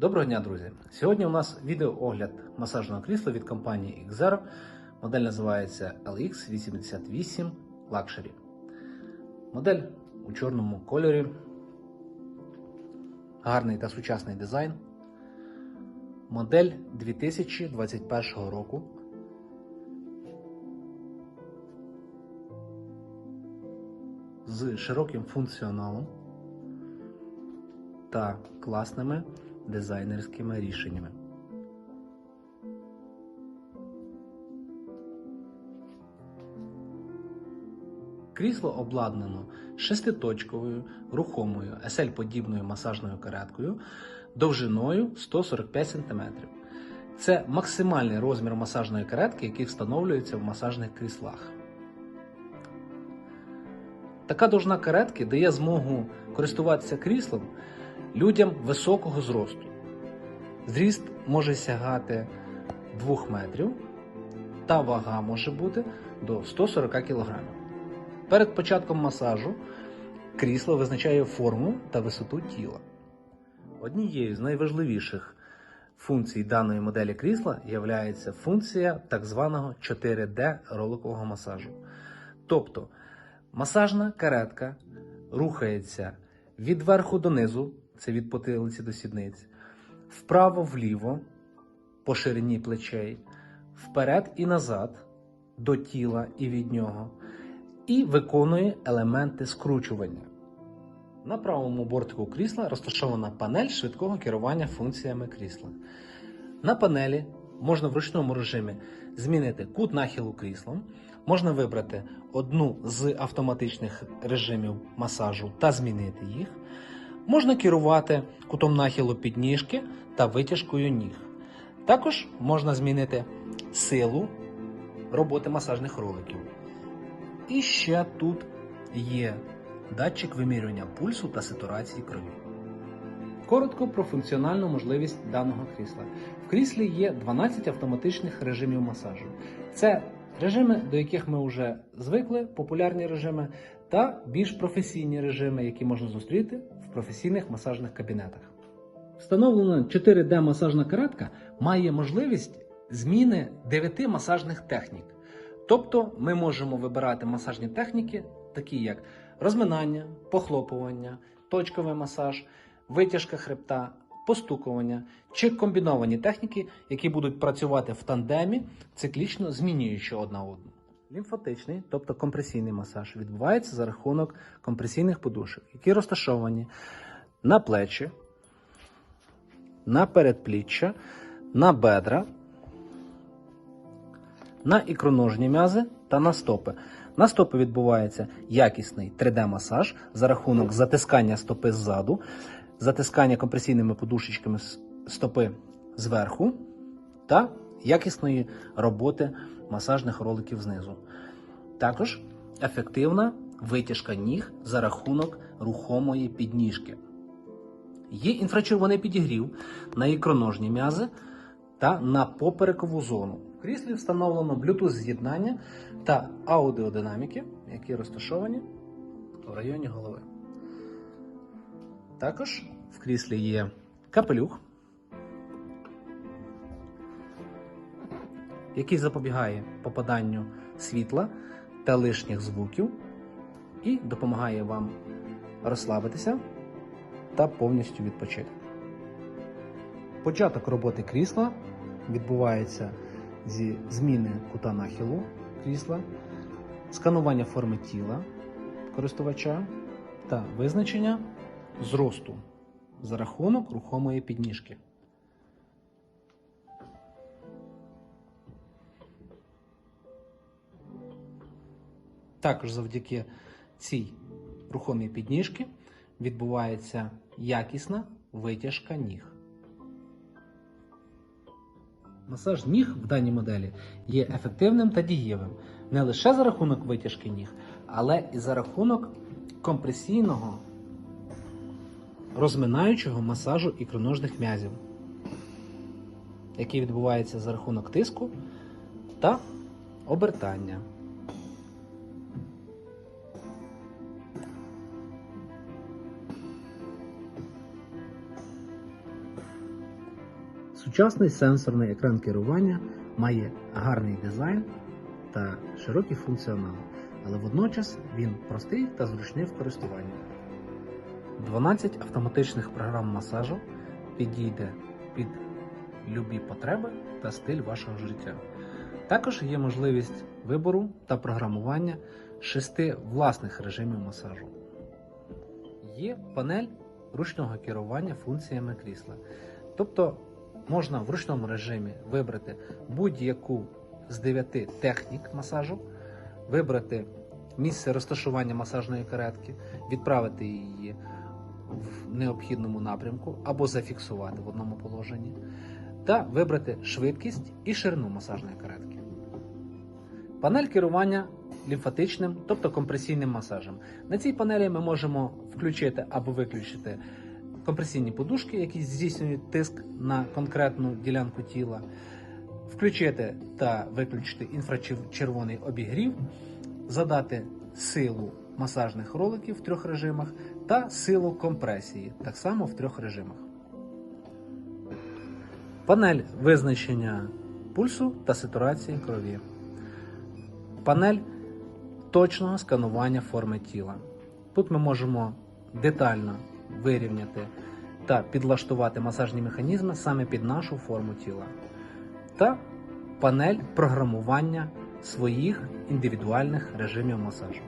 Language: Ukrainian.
Доброго дня, друзі! Сьогодні у нас відеоогляд масажного крісла від компанії Xero. Модель називається LX88 Luxury. Модель у чорному кольорі. Гарний та сучасний дизайн. Модель 2021 року. З широким функціоналом та класними дизайнерськими рішеннями. Крісло обладнано шеститочковою рухомою SL-подібною масажною кареткою довжиною 145 см. Це максимальний розмір масажної каретки, який встановлюється в масажних кріслах. Така довжина каретки дає змогу користуватися кріслом людям високого зросту. Зріст може сягати 2 метрів, та вага може бути до 140 кг. Перед початком масажу крісло визначає форму та висоту тіла. Однією з найважливіших функцій даної моделі крісла є функція так званого 4D роликового масажу. Тобто масажна каретка рухається від верху до низу, це від потилиці до сідниць, вправо-вліво по ширині плечей, вперед і назад до тіла і від нього, і виконує елементи скручування. На правому бортику крісла розташована панель швидкого керування функціями крісла. На панелі можна в ручному режимі змінити кут нахилу кріслом, можна вибрати одну з автоматичних режимів масажу та змінити їх. Можна керувати кутом нахилу підніжки та витяжкою ніг. Також можна змінити силу роботи масажних роликів. І ще тут є датчик вимірювання пульсу та сатурації крові. Коротко про функціональну можливість даного крісла. В кріслі є 12 автоматичних режимів масажу. Це режими, до яких ми вже звикли, популярні режими, та більш професійні режими, які можна зустріти в професійних масажних кабінетах. Встановлена 4D масажна каретка має можливість зміни 9 масажних технік. Тобто ми можемо вибирати масажні техніки, такі як розминання, похлопування, точковий масаж, витяжка хребта, постукування чи комбіновані техніки, які будуть працювати в тандемі, циклічно змінюючи одна одну. Лімфатичний, тобто компресійний масаж, відбувається за рахунок компресійних подушок, які розташовані на плечі, на передпліччя, на бедра, на ікроножні м'язи та на стопи. На стопи відбувається якісний 3D-масаж за рахунок затискання стопи ззаду, затискання компресійними подушечками стопи зверху та якісної роботи масажних роликів знизу. Також ефективна витяжка ніг за рахунок рухомої підніжки. Є інфрачервоний підігрів на ікроножні м'язи та на поперекову зону. В кріслі встановлено Bluetooth з'єднання та аудіодинаміки, які розташовані в районі голови. Також в кріслі є капелюх, який запобігає попаданню світла та лишніх звуків і допомагає вам розслабитися та повністю відпочити. Початок роботи крісла відбувається зі зміни кута нахилу крісла, сканування форми тіла користувача та визначення зросту за рахунок рухомої підніжки. Також завдяки цій рухомій підніжці відбувається якісна витяжка ніг. Масаж ніг в даній моделі є ефективним та дієвим не лише за рахунок витяжки ніг, але і за рахунок компресійного розминаючого масажу ікроножних м'язів, який відбувається за рахунок тиску та обертання. Сучасний сенсорний екран керування має гарний дизайн та широкий функціонал, але водночас він простий та зручний в користуванні. 12 автоматичних програм масажу підійде під любі потреби та стиль вашого життя. Також є можливість вибору та програмування шести власних режимів масажу. Є панель ручного керування функціями крісла. Тобто можна в ручному режимі вибрати будь-яку з 9 технік масажу, вибрати місце розташування масажної каретки, відправити її в необхідному напрямку або зафіксувати в одному положенні, та вибрати швидкість і ширину масажної каретки. Панель керування лімфатичним, тобто компресійним масажем. На цій панелі ми можемо включити або виключити компресійні подушки, які здійснюють тиск на конкретну ділянку тіла, включити та виключити інфрачервоний обігрів, задати силу масажних роликів в трьох режимах та силу компресії, так само в трьох режимах. Панель визначення пульсу та сатурації крові. Панель точного сканування форми тіла. Тут ми можемо детально вирівняти та підлаштувати масажні механізми саме під нашу форму тіла. Та панель програмування своїх індивідуальних режимів масажу.